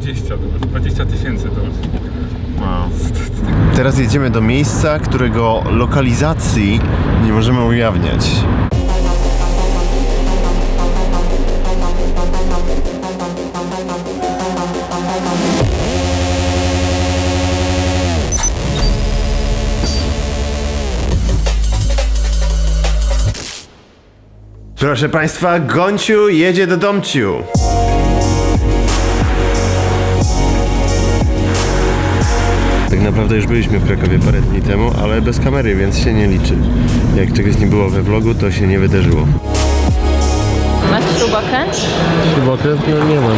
20, 20 tysięcy dolarów. Teraz jedziemy do miejsca, którego lokalizacji nie możemy ujawniać. Proszę Państwa, Gonciu jedzie do domciu. Naprawdę już byliśmy w Krakowie parę dni temu, ale bez kamery, więc się nie liczy. Jak czegoś nie było we vlogu, to się nie wydarzyło. Masz śrubokręt? Śrubokręt? No nie mam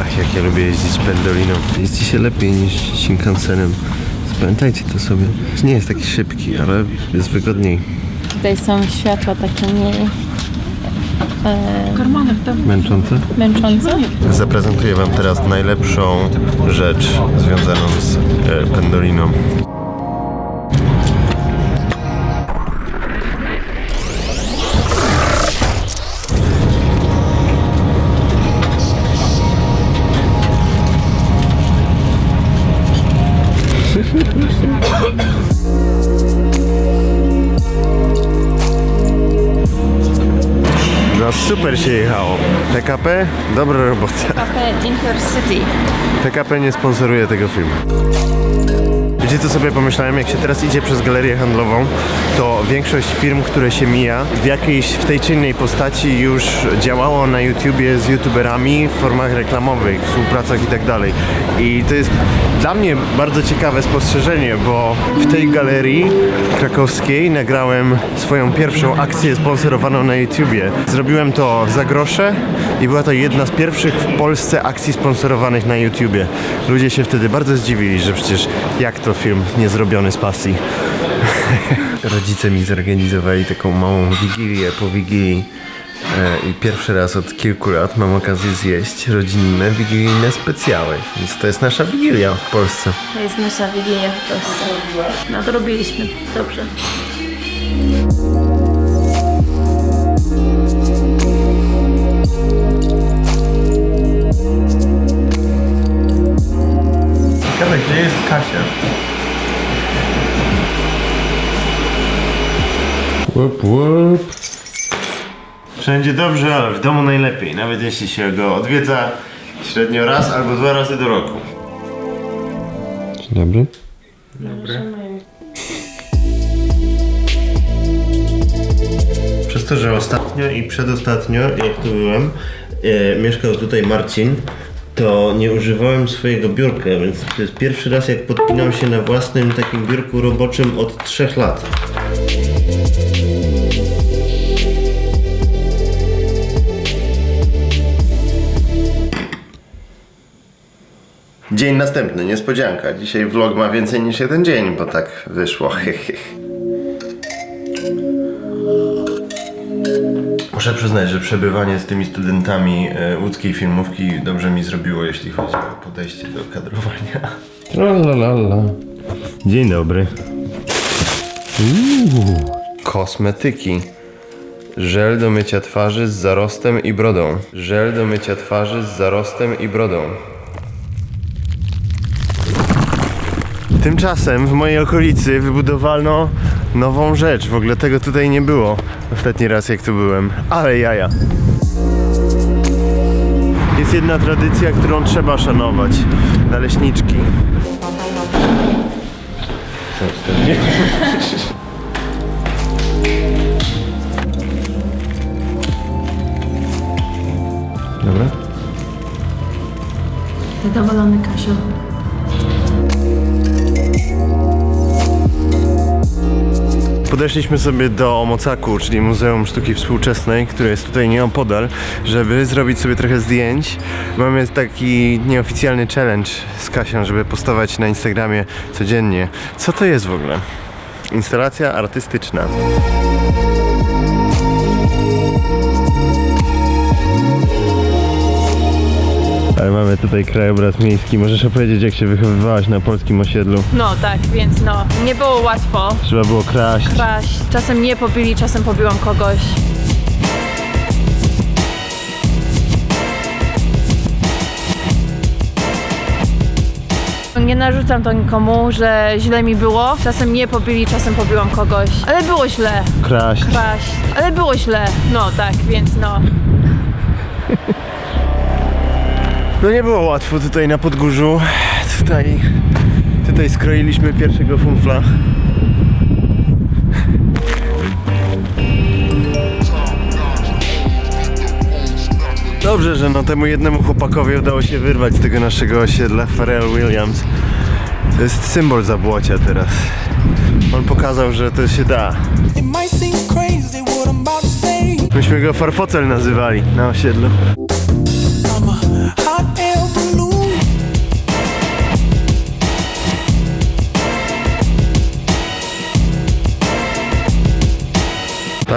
Ach, jak ja lubię jeździć pendoliną. Jeździ się lepiej niż Shinkansenem. Spamiętajcie to sobie. Nie jest taki szybki, ale jest wygodniej. Tutaj są światła takie mniej Męczące? męczące. Zaprezentuję Wam teraz najlepszą rzecz związaną z e, pendoliną. Super się jechało. PKP, dobra robota. Cafe Intercity. PKP nie sponsoruje tego filmu. Wiecie co sobie pomyślałem, jak się teraz idzie przez galerię handlową, to większość firm, które się mija, w jakiejś, w tej czy innej postaci już działało na YouTubie z YouTuberami w formach reklamowych, współpracach i tak dalej. I to jest dla mnie bardzo ciekawe spostrzeżenie, bo w tej galerii krakowskiej nagrałem swoją pierwszą akcję sponsorowaną na YouTubie. Zrobiłem to za grosze i była to jedna z pierwszych w Polsce akcji sponsorowanych na YouTubie. Ludzie się wtedy bardzo zdziwili, że przecież jak to film nie zrobiony z pasji. Rodzice mi zorganizowali taką małą wigilię po wigilii. E, I pierwszy raz od kilku lat mam okazję zjeść rodzinne, wigilijne specjały. Więc to jest nasza wigilia w Polsce. To jest nasza wigilia w Polsce. No to robiliśmy. Dobrze. Ciekawe, gdzie jest Kasia? Łup, łup. Wszędzie dobrze, ale w domu najlepiej. Nawet jeśli się go odwiedza średnio raz albo dwa razy do roku. Dzień dobry. Przez to, że ostatnio i przedostatnio, jak tu byłem, e, mieszkał tutaj Marcin, to nie używałem swojego biurka, więc to jest pierwszy raz, jak podpinam się na własnym takim biurku roboczym od trzech lat. Dzień następny, niespodzianka. Dzisiaj vlog ma więcej niż jeden dzień, bo tak wyszło. Muszę przyznać, że przebywanie z tymi studentami e, łódzkiej filmówki dobrze mi zrobiło, jeśli chodzi o podejście do kadrowania. Tralalala. Dzień dobry. Uuu, kosmetyki. Żel do mycia twarzy z zarostem i brodą. Żel do mycia twarzy z zarostem i brodą. Tymczasem w mojej okolicy wybudowano nową rzecz. W ogóle tego tutaj nie było ostatni raz jak tu byłem. Ale jaja. Jest jedna tradycja, którą trzeba szanować. Naleśniczki. Dobra. Zadowolony Kasiu. Podeszliśmy sobie do Mocaku, czyli Muzeum Sztuki Współczesnej, które jest tutaj nieopodal, żeby zrobić sobie trochę zdjęć. Mamy taki nieoficjalny challenge z Kasią, żeby postować na Instagramie codziennie. Co to jest w ogóle? Instalacja artystyczna. Ale mamy tutaj krajobraz miejski. Możesz opowiedzieć, jak się wychowywałaś na polskim osiedlu? No tak, więc no, nie było łatwo. Trzeba było kraść. Kraść. Czasem nie pobili, czasem pobiłam kogoś. Nie narzucam to nikomu, że źle mi było. Czasem mnie pobili, czasem pobiłam kogoś. Ale było źle. Kraść. Kraść. Ale było źle. No tak, więc no. No nie było łatwo tutaj na Podgórzu. Tutaj, tutaj skroiliśmy pierwszego funfla. Dobrze, że no temu jednemu chłopakowi udało się wyrwać z tego naszego osiedla Pharrell Williams. To jest symbol zabłocia teraz. On pokazał, że to się da. Myśmy go farfocel nazywali na osiedlu.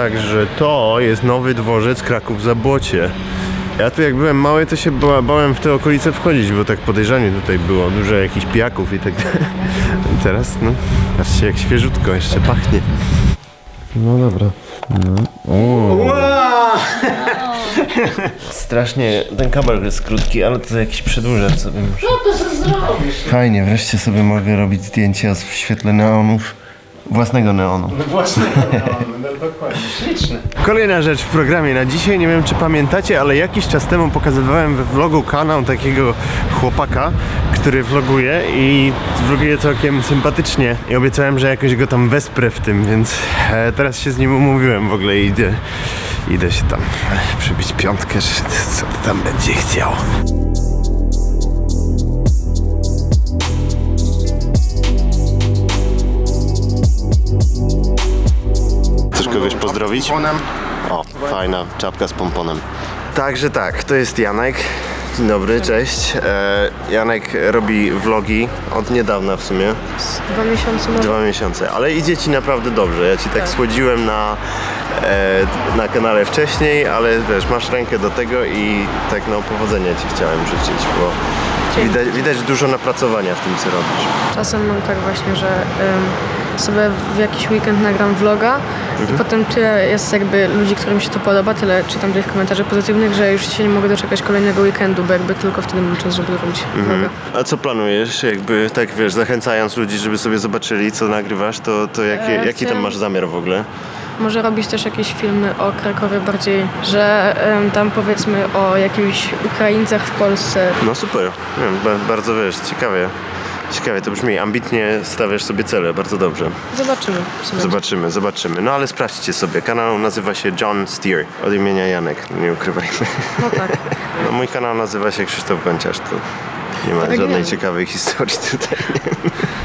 Także to jest nowy dworzec Kraków Zabłocie. Ja tu jak byłem mały, to się ba- bałem w te okolice wchodzić, bo tak podejrzanie tutaj było, dużo jakichś pijaków i tak dalej. Teraz, no, patrzcie jak świeżutko jeszcze pachnie. No dobra. No. Strasznie, ten kabel jest krótki, ale to jakiś przedłużacz sobie muszę. No to co zrobisz? Fajnie, wreszcie sobie mogę robić zdjęcia w świetle neonów. Własnego neonu. Kolejna rzecz w programie na dzisiaj, nie wiem czy pamiętacie, ale jakiś czas temu pokazywałem we vlogu kanał takiego chłopaka, który vloguje i vloguje całkiem sympatycznie i obiecałem, że jakoś go tam wesprę w tym, więc e, teraz się z nim umówiłem w ogóle i idę, idę się tam e, przybić piątkę, że co to tam będzie chciał. Chcesz kogoś pozdrowić? O, fajna czapka z pomponem. Także tak, to jest Janek. Dzień dobry, cześć. E, Janek robi vlogi od niedawna w sumie, Dwa miesiące może. dwa miesiące, ale idzie ci naprawdę dobrze. Ja ci tak słodziłem na, e, na kanale wcześniej, ale wiesz, masz rękę do tego i tak no powodzenia ci chciałem życzyć, bo widać, widać dużo napracowania w tym, co robisz. Czasem mam tak właśnie, że ym, sobie w jakiś weekend nagram vloga Mhm. i potem tyle jest jakby ludzi, którym się to podoba, tyle czytam tych komentarzy pozytywnych, że już się nie mogę doczekać kolejnego weekendu, bo jakby tylko wtedy mam czas, żeby robić Mhm. vloga. A co planujesz? Jakby tak wiesz, zachęcając ludzi, żeby sobie zobaczyli, co nagrywasz, to, to jaki, E, jaki tam masz zamiar w ogóle? Może robić też jakieś filmy o Krakowie bardziej, że tam powiedzmy o jakimś Ukraińcach w Polsce. No super, nie wiem, ba- bardzo wiesz, ciekawie. Ciekawie to brzmi, ambitnie stawiasz sobie cele, bardzo dobrze. Zobaczymy. co będzie. Zobaczymy, zobaczymy. No ale sprawdźcie sobie, kanał nazywa się John Steer, od imienia Janek, nie ukrywajmy. No tak. No mój kanał nazywa się Krzysztof Gonciarz, to nie ma żadnej Oryginalnie. ciekawej historii tutaj.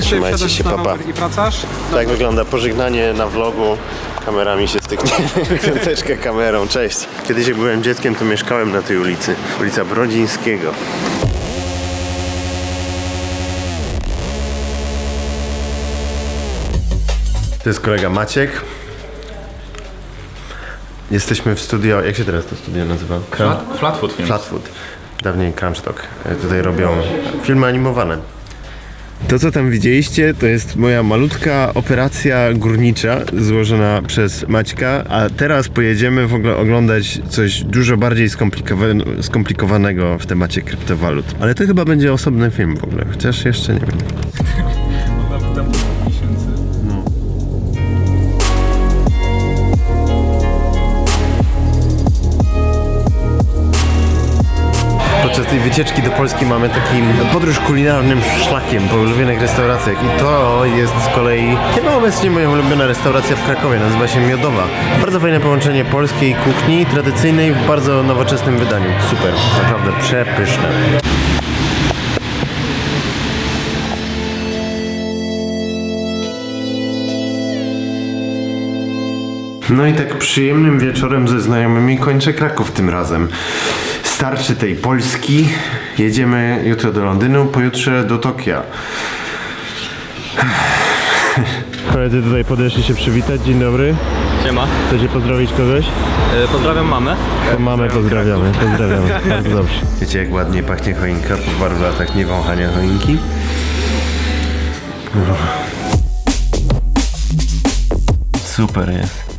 Trzymajcie się, papa. I wracasz? Tak wygląda pożegnanie na vlogu. Kamerami się stykniemy, piąteczkę kamerą, cześć. Kiedyś jak byłem dzieckiem, to mieszkałem na tej ulicy. Ulica Brodzińskiego. To jest kolega Maciek. Jesteśmy w studio, jak się teraz to studio nazywa? Flat, Flatfoot film. Flatfoot. Dawniej Crunchstock. E, Tutaj robią filmy animowane. To, co tam widzieliście, to jest moja malutka operacja górnicza złożona przez Maćka, a teraz pojedziemy w ogóle oglądać coś dużo bardziej skomplikowa- skomplikowanego w temacie kryptowalut. Ale to chyba będzie osobny film w ogóle, chociaż jeszcze nie wiem. Podczas tej wycieczki do Polski mamy takim podróż kulinarnym szlakiem po ulubionych restauracjach i to jest z kolei chyba obecnie moja ulubiona restauracja w Krakowie, nazywa się Miodowa. Bardzo fajne połączenie polskiej kuchni tradycyjnej w bardzo nowoczesnym wydaniu. Super, naprawdę przepyszne. No i tak przyjemnym wieczorem ze znajomymi kończę Kraków tym razem. Starczy tej Polski. Jedziemy jutro do Londynu, pojutrze do Tokia. Koledzy tutaj podeszli się przywitać. Dzień dobry. Siema, Chcecie pozdrowić kogoś? e, pozdrawiam mamę. To mamy, pozdrawiamy, pozdrawiamy. Bardzo dobrze. Wiecie jak ładnie pachnie choinka po paru latach niewąchania choinki? Super jest.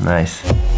Nice.